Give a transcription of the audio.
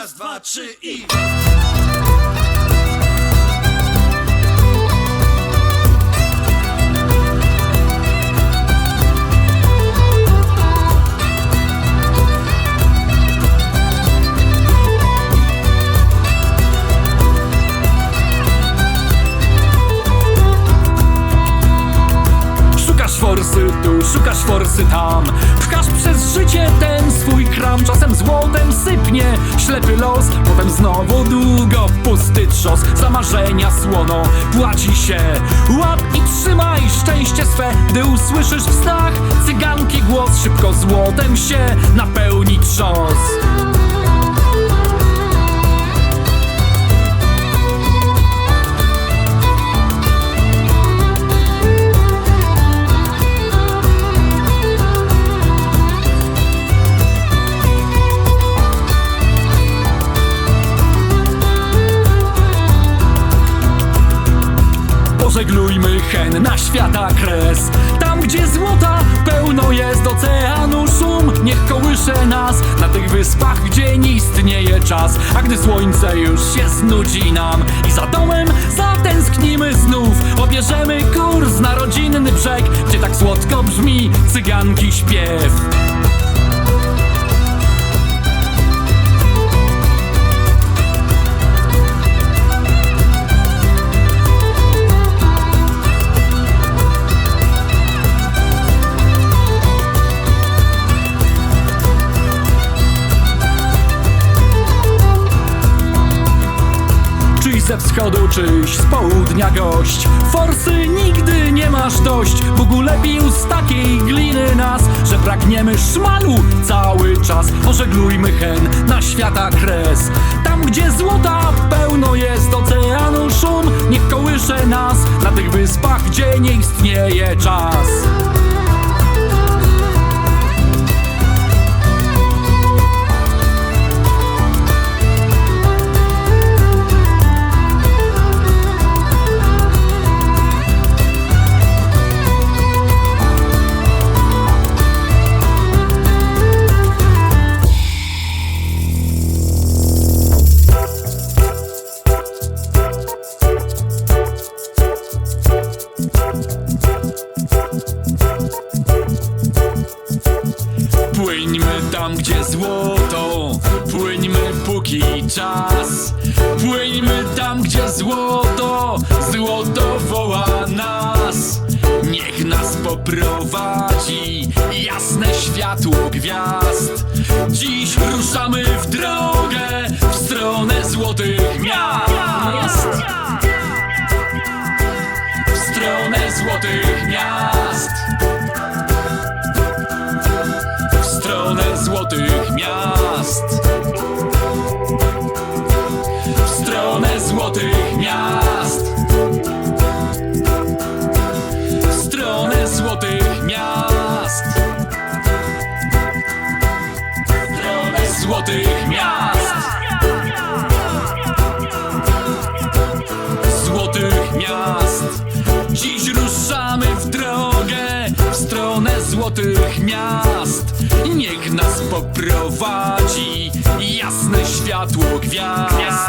Raz, dwa, trzy i... Forsy szukasz forsy tam Pchasz przez życie ten swój kram Czasem złotem sypnie ślepy los Potem znowu długo pusty trzos Za marzenia słono płaci się. Łap i trzymaj szczęście swe Gdy usłyszysz w snach cyganki głos Szybko złotem się napełni trzos Pożeglujmy hen na świata kres Tam gdzie złota pełno jest oceanu szum Niech kołysze nas na tych wyspach, gdzie nie istnieje czas. A gdy słońce już się znudzi nam I za domem zatęsknimy znów Obierzemy kurs na rodzinny brzeg Gdzie tak słodko brzmi cyganki śpiew ze wschodu, czyś z południa gość. Forsy nigdy nie masz dość Bóg ulepił z takiej gliny nas Że pragniemy szmalu cały czas. Pożeglujmy hen na świata kres. Tam gdzie złota pełno jest oceanu szum Niech kołysze nas na tych wyspach, gdzie nie istnieje czas czas. Płyńmy tam, gdzie złoto, złoto woła nas. Niech nas poprowadzi jasne światło gwiazd. Dziś ruszamy w drogę w stronę złotych miast. W stronę złotych miast. Miast. Złotych miast. Dziś ruszamy w drogę w stronę złotych miast. Niech nas poprowadzi jasne światło gwiazd.